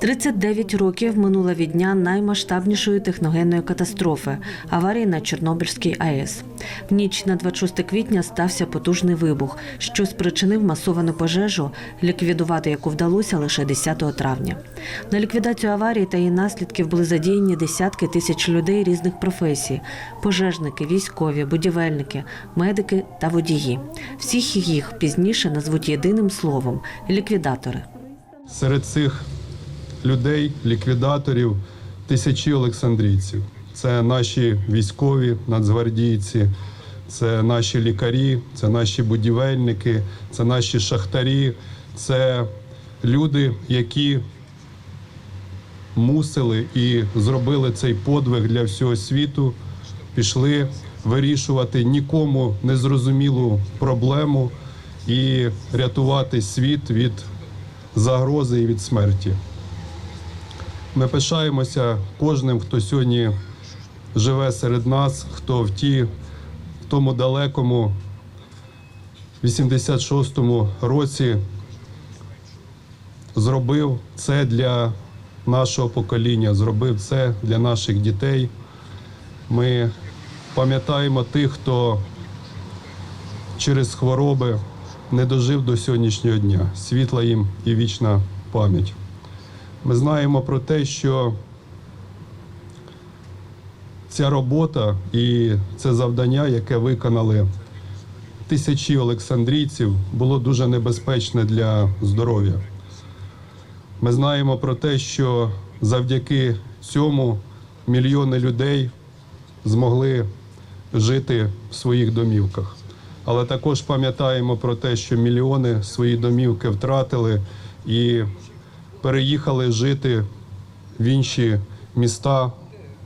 39 років минуло від дня наймасштабнішої техногенної катастрофи аварії на Чорнобильській АЕС. В ніч на 26 квітня стався потужний вибух, що спричинив масовану пожежу, ліквідувати яку вдалося лише 10 травня. На ліквідацію аварії та її наслідків були задіяні десятки тисяч людей різних професій: пожежники, військові, будівельники, медики та водії. Всіх їх пізніше назвуть єдиним словом ліквідатори. Серед цих людей, ліквідаторів, тисячі олександрійців. Це наші військові, нацгвардійці, це наші лікарі, це наші будівельники, це наші шахтарі, це люди, які мусили і зробили цей подвиг для всього світу, пішли вирішувати нікому незрозумілу проблему і рятувати світ від загрози і від смерті. Ми пишаємося кожним, хто сьогодні живе серед нас, хто в ті, в тому далекому 86-му році зробив це для нашого покоління, зробив це для наших дітей. Ми пам'ятаємо тих, хто через хвороби не дожив до сьогоднішнього дня. Світла їм і вічна пам'ять. Ми знаємо про те, що ця робота і це завдання, яке виконали тисячі олександрійців, було дуже небезпечне для здоров'я. Ми знаємо про те, що завдяки цьому мільйони людей змогли жити в своїх домівках. Але також пам'ятаємо про те, що мільйони свої домівки втратили і переїхали жити в інші міста,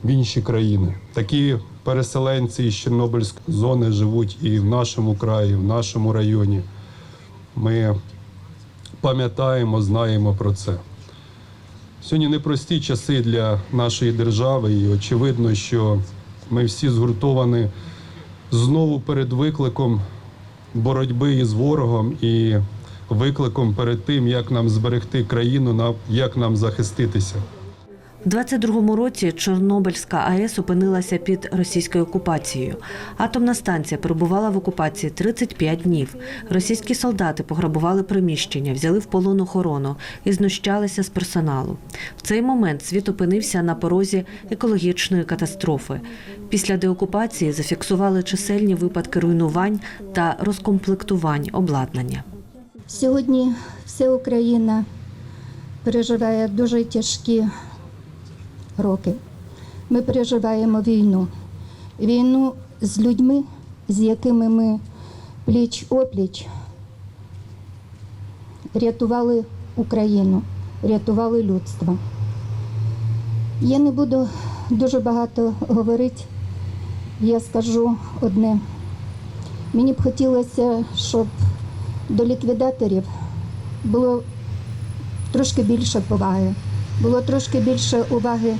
в інші країни. Такі переселенці із Чорнобильської зони живуть і в нашому краї, в нашому районі. Ми пам'ятаємо, знаємо про це. Сьогодні непрості часи для нашої держави, і очевидно, що ми всі згуртовані знову перед викликом боротьби із ворогом і викликом перед тим, як нам зберегти країну, як нам захиститися. У 22-му році Чорнобильська АЕС опинилася під російською окупацією. Атомна станція перебувала в окупації 35 днів. Російські солдати пограбували приміщення, взяли в полон охорону і знущалися з персоналу. В цей момент світ опинився на порозі екологічної катастрофи. Після деокупації зафіксували чисельні випадки руйнувань та розкомплектувань обладнання. Сьогодні вся Україна переживає дуже тяжкі роки. Ми переживаємо війну. Війну з людьми, з якими ми пліч опліч рятували Україну, рятували людство. Я не буду дуже багато говорити. Я скажу одне. Мені б хотілося, щоб до ліквідаторів було трошки більше поваги, було трошки більше уваги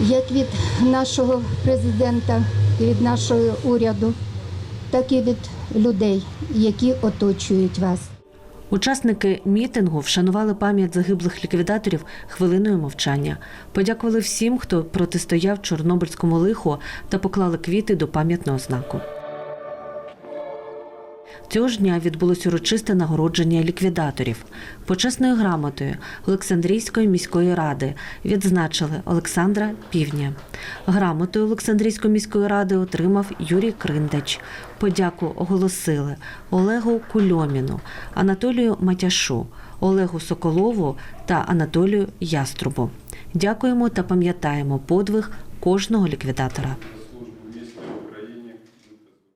як від нашого президента від нашого уряду, так і від людей, які оточують вас. Учасники мітингу вшанували пам'ять загиблих ліквідаторів хвилиною мовчання. Подякували всім, хто протистояв Чорнобильському лиху та поклали квіти до пам'ятного знаку. Цього ж дня відбулось урочисте нагородження ліквідаторів. Почесною грамотою Олександрійської міської ради відзначили Олександра Півня. Грамотою Олександрійської міської ради отримав Юрій Криндач. Подяку оголосили Олегу Кульоміну, Анатолію Матяшу, Олегу Соколову та Анатолію Яструбу. Дякуємо та пам'ятаємо подвиг кожного ліквідатора.